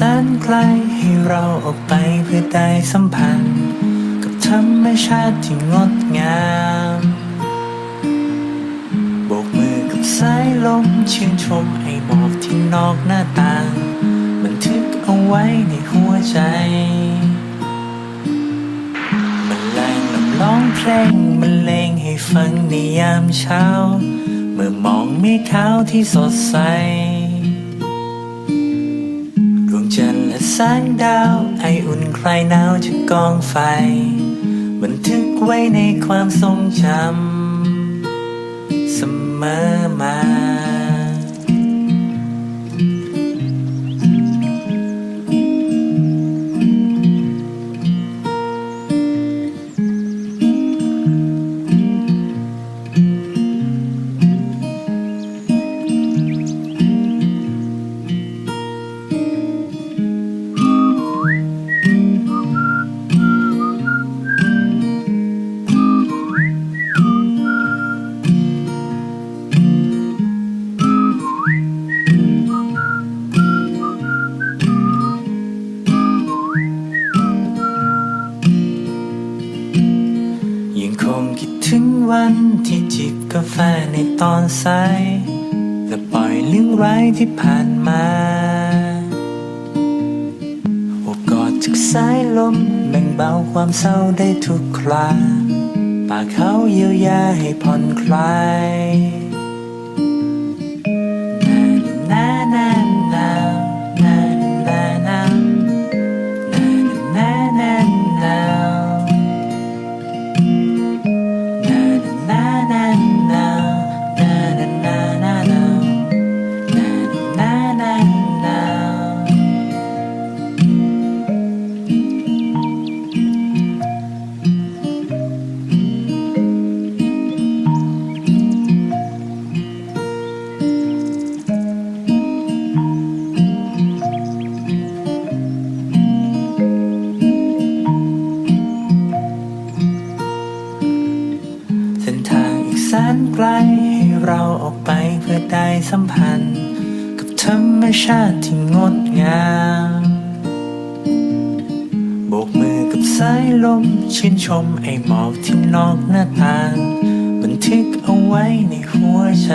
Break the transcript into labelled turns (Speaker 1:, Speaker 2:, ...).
Speaker 1: แสนไกลให้เราออกไปเพื่อได้สัมพันธ์ กับธรรมชาติที่งดงามโบกมือกับสายลมชื่นชมไอ้หมอกที่นอกหน้าต่างบันทึกเอาไว้ในหัวใจ มันแรงนำร้องเพลงมันเลงให้ฟังในยามเช้า เมื่อมองเมฆขาวที่สดใส แสงดาวไออุ่นคลายหนาวจากกองไฟ บันทึกไว้ในความทรงจำเสมอมา วันที่จิบกาแฟในตอนสายและปล่อยเรื่องร้ายที่ผ่านมาโอบกอดจากสายลมแบ่งเบาความเศร้าได้ทุกคราปากเขาเยียวยาให้ผ่อนคลาย นไกลให้เราออกไปเพื่อได้สัมพันธ์ กับธรรมชาติที่งดงามโบกมือกับสายลมชื่นชมไอ้หมอกที่นอกหน้าต่าง บันทึกเอาไว้ในหัวใจ